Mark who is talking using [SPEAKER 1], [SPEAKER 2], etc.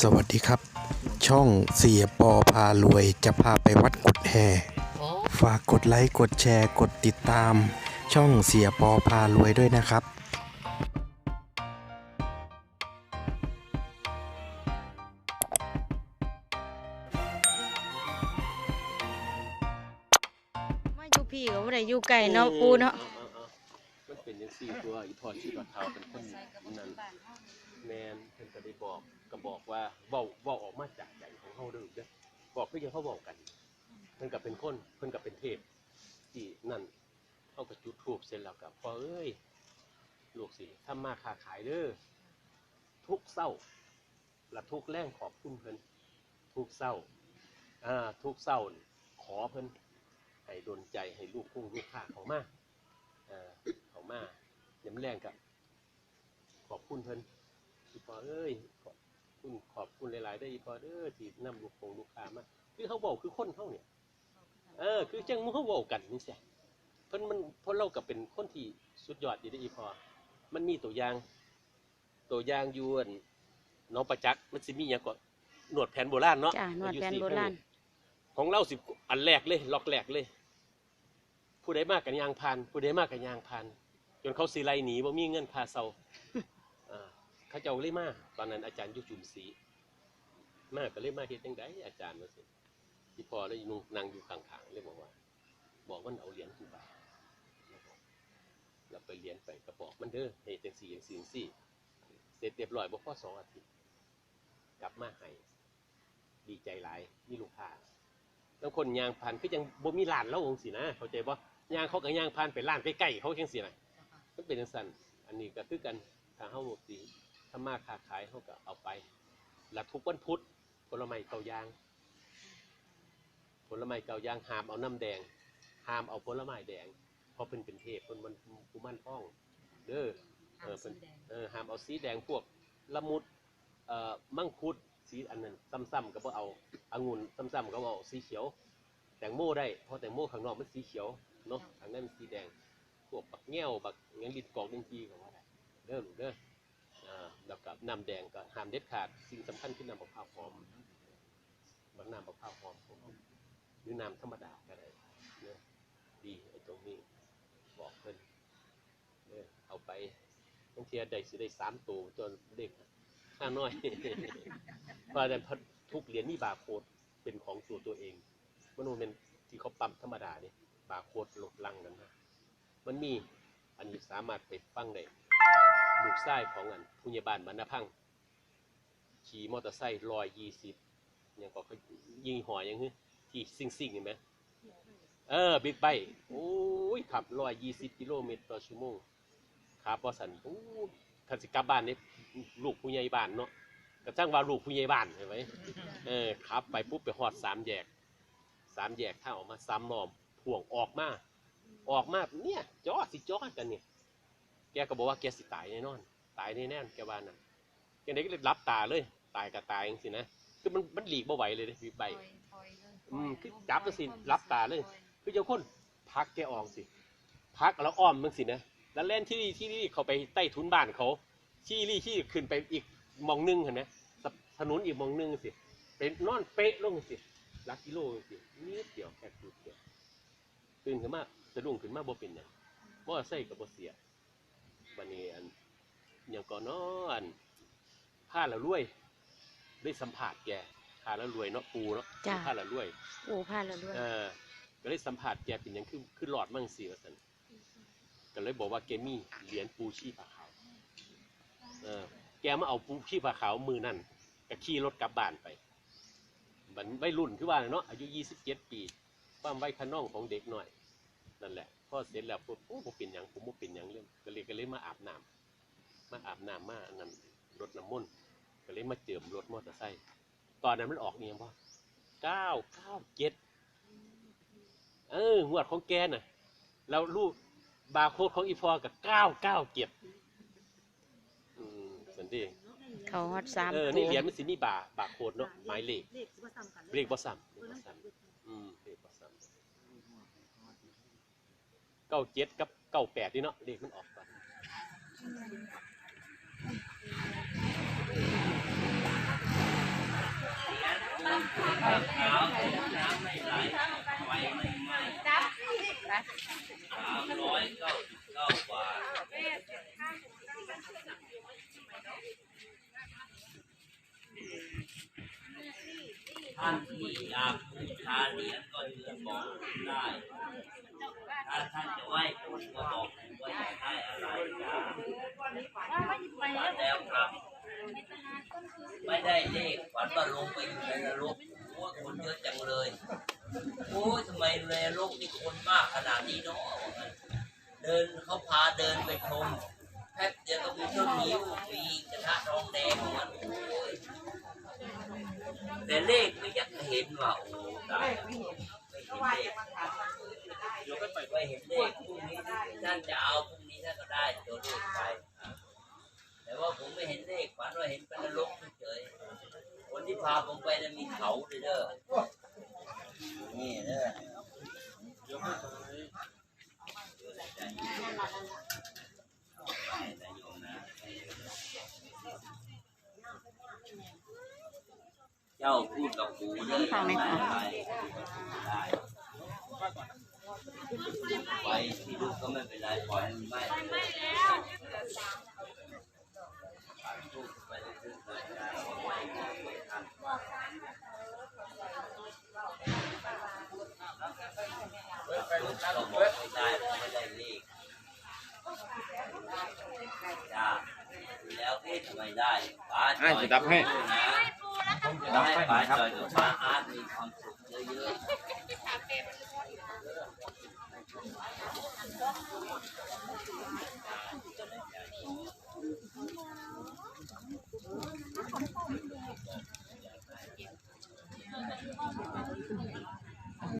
[SPEAKER 1] สวัสดีครับ ช่องเสียปอพารวยจะพาไปวัดกุดแห่ฝากกดไลค์ กดแชร์ กดติดตาม ช่องเสียปอพารวยด้วยนะครับ
[SPEAKER 2] มาอยู่พี่ก็บ่ได้อยู่ไกลเนาะปูเนาะ
[SPEAKER 3] ออออมันเป็นยังสี่ตัวอีพอชีดอดเท้าเป็นคนนั้น แมนเพิ่นก็ได้บอกก็บอกว่าเว้าเว้าออกมาจากใจของเฮาเด้อเด้อบอกคือยังเขาบอกกันเพิ่นก็เป็นคนเพิ่นก็เป็นเทพที่นั่นเขาก็จุดธูปเสร็จแล้วก็พอเอ้ยลูกสิทำมาค้าขายเด้อทุกเศร้าและทุกแรงขอบคุณเพิ่นทุกเศร้าอ่าทุกเศร้านี่ขอเพิ่นให้ดนใจให้ลูกพุ่งลูกค้าเขามาเอ่อเขามาเดี๋ยวมันแรงกับขอบคุณเพิ่น อีพอเอ้ยขอบคุณขอบคุณหลายๆได้ออีพอเด้อที่นำลูกคงลูกค้ามาคือเขาบอกคือคนเขาเนี่ย เออ คือจังมึงเขาบอกกันนี่สิเพิ่นมันเพราะเรากับเป็นคนที่สุดยอดดีได้ออีพอ มันมีตัวอย่าง ตัวอย่างอยวนน้องประจักษ์มันสิมีอย่างก่อนหนวดแผนโบราณเนาะ
[SPEAKER 2] จ้ะนวด
[SPEAKER 3] อยู่
[SPEAKER 2] แผน
[SPEAKER 3] สี่
[SPEAKER 2] โบราณ
[SPEAKER 3] ของเราสิอันแรกเลยล็อกแรกเลย ผู้ใดมากกันยางพานผู้ใดมากกันยางพานจนเขาสีไลหนีบ่มีเงินค่าเซาอ่า เขาเจ้าเลยมาตอนนั้นอาจารย์ยุจุมศรีมาก็เลยมาเฮ็ดจังไดอาจารย์ว่าสิที่พอแล้วนุ่งนั่งอยู่ข้างๆเลยบอกว่า บอกว่าเอาเหรียญขึ้นไปแล้วไปเหรียญไปก็บอกมันเด้อเฮ็ดจังสี่จังสี่จังสี่เสร็จเรียบร้อยบ่พอสองอาทิตย์ กลับมาให้ดีใจหลายมีลูกค้าแล้วคนยางพันคือยังบ่มีร้านแล้วองสินะเข้าใจบ่ยางเขาก็ยางพันไปร้านใกล้ๆเขาจังซี่นะมันเป็นจังซั่นอันนี้ก็คือกันถ้าเฮาสิ ทำมาค้าขายเฮาก็เอาไปแล้วทุกวันพุธผลไม้เกายาง ผลไม้เกายางห้ามเอาน้ำแดงห้ามเอาผลไม้แดงเพราะเพิ่นเป็นเทพเพิ่นมันกุมารทอง เด้อเออเพิ่นเออห้ามเอาสีแดงพวกละมุดเอ่อมังคุดสีอันนั้นซ้ำๆก็บ่เอาองุ่นซ้ำๆก็บ่เอาสีเขียว แตงโมได้เพราะแตงโมข้างนอกมันสีเขียวเนาะข้างในมันสีแดงพวกบักแง่วบักหยังดินกอกดินจีก็ว่าได้เด้อลูกเด้ออ่า แล้วก็น้ำแดงก็ห้ามเด็ดขาด สิ่งสำคัญคือน้ำมะพร้าวหอมบางน้ำมะพร้าวหอมหรือน้ำธรรมดาก็ได้เนาะดีไอ้ตรงนี้บอกเพิ่นเด้อเอาไปบางทีได้สิได้สามตัวจนเด็กข้าน้อยเพราะฉะนั้นทุกเหรียญมีบาร์โค้ดเป็นของตัวตัวเองมันมันเป็นที่เขาปั๊มธรรมดาเนี่ยบาร์โค้ดลดลังนั้นนะมันมีอันนี้สามารถไปฟังได้ ลูกไส้ของอันผู้ใหญ่บ้านมันนะพังขี่มอเตอร์ไซค์ร้อยยี่สิบยังก็ยิงหอยยังฮึที่ซิ่งซิ่งๆเห็นไหมเออบิ๊กไบค์โอ้ยขับร้อยยี่สิบกิโลเมตรต่อชั่วโมงขาบอสันโอ้ยถ้าสิกลับบ้านนี่ลูกผู้ใหญ่บ้านเนาะกระทั่งว่าลูกผู้ใหญ่บ้านเห็นไหมเออขับไปปุ๊บไปหอดสามแยกสามแยกถ้าออกมาสามนอมพ่วงออกมา ออกมาเนี่ยจอดสิจอดกันเนี่ย กก็บอกว่าแกสิตายแน่นอน ตายแน่แน่แกว่านั่นแกไหนก็เลยรับตาเลย ตายกับตายจังสินะคือมันมันหลีกบ่ไหวเลยนะบีใบอืมคือจับจังสิรับตาเลย คือเจ้าคนพักแกออกสิ พักแล้วอ้อมมึงสินะแล้วเล่นที่นี่ที่นี่เขาไปใต้ทุนบ้านเขาที่รี่ที่ขึ้นไปอีกหมองหนึงเห็นไหมถนนอีกหมองหนึงสิเป็นนอนเป๊ะลงสิลักกิโลสินิดเดียวแค่จุดเดียวตื่นขึ้นมาสะดุ้งขึ้นมาบ่เป็นหยังมอเตอร์ไซค์กับบ่เสีย วันนี้อันอยังก่อนเนาะอันผ้าละรวย ได้สัมผัสแกผ้าละรวยเนาะปูเนาะ
[SPEAKER 2] จ้ะ
[SPEAKER 3] ผ้าละรวย
[SPEAKER 2] ปูพาแล้วด้วย
[SPEAKER 3] เออก็เลยสัมผัสแกเป็นหยังคือคือหลอดมั่งสิว่าสันก็เลยบอกว่าแกมีเหรียญปูชีพขาวเออแกมาเอาปูชีพขาวมือนั่นก็ขี่รถกลับบ้านไปมันวัยรุ่นคือว่าเนาะอายุยี่สิบเจ็ดปี ความวัยขน้องของเด็กหน่อย นั่นแหละ พอเสร็จแล้วปุ๊บโอ้ผมเป็นหยังผมบ่เป็นหยังเรื่องก็เลยก็เลยมาอาบน้ำมาอาบน้ำมาอันนั้นรถน้ำมนต์ก็เลยมาเจิมรถมอเตอร์ไซค์ตอนนั้นมันออกเนียงพ่อเก้าเก้าเจ็ดเอองวดของแกน่ะแล้วรูปบาร์โค้ดของอีฟอกับเก้าเก้าเก็บอืมสันติ
[SPEAKER 2] เขาฮอดสาม
[SPEAKER 3] เออ
[SPEAKER 2] ตั
[SPEAKER 3] นี่
[SPEAKER 2] ว
[SPEAKER 3] เหรียญมันสิมีบาร์บาร์โค้ดเนาะหมายเลข
[SPEAKER 4] เลขสิบ่ซ้ำกัน
[SPEAKER 3] เลขบ่ซ้ำเลขบ่ซ้ำอืมเลขบ่ซ้ำ เก้าเจ็ดกับเก้าแปดนี่เนาะเลขมันออกกัน
[SPEAKER 4] ท่านที่อยากบูชาเหรียญก็เชิญบอกได้ ถ้าท่านจะไหว้ผมก็บอกผมว่าอยากได้อะไรนะมาแล้วครับ ไม่ได้เลขฝันว่าลงไปอยู่ในนรกโอ้คนเยอะจังเลย โอ้ยทำไมในนรกนี่คนมากขนาดนี้เนาะเดินเขาพาเดินไปชมแป๊บเดียวก็มีต้นนิ้วมีกระทะทองแดงมันโอ้ยแต่เลขไม่อยักเห็นว่าโอ้ตายไม่เห็นเลขเดี๋ยวก็ ไปไม่เห็นเลขพรุ่งนี้ท่านจะเอาพรุ่งนี้ท่านก็ได้ตัวเลขไป แต่ว่าผมไม่เห็นเลขฝันว่าเห็นเป็นนรกเฉยๆคนที่พาผมไปนะมีเขาเลยเด้อนี่เด้อเจ้าพูดกับปู่เด้อ
[SPEAKER 2] ฟังไหมคะ
[SPEAKER 4] ได้ไปที่ลูก็ไม่เป็นไรปล่อยให้มันไหม้ไม่แล้วไปเรื่อยๆได้ไม่ไม่ทันเราบอกไม่ได้ไม่ได้เลขจ้าแล้วเอ๊ะทำไมได้ป้าจอยจะดับให้นะจะให้ป้าจอยกับป้าอาร์ตมีความสุขเยอะๆ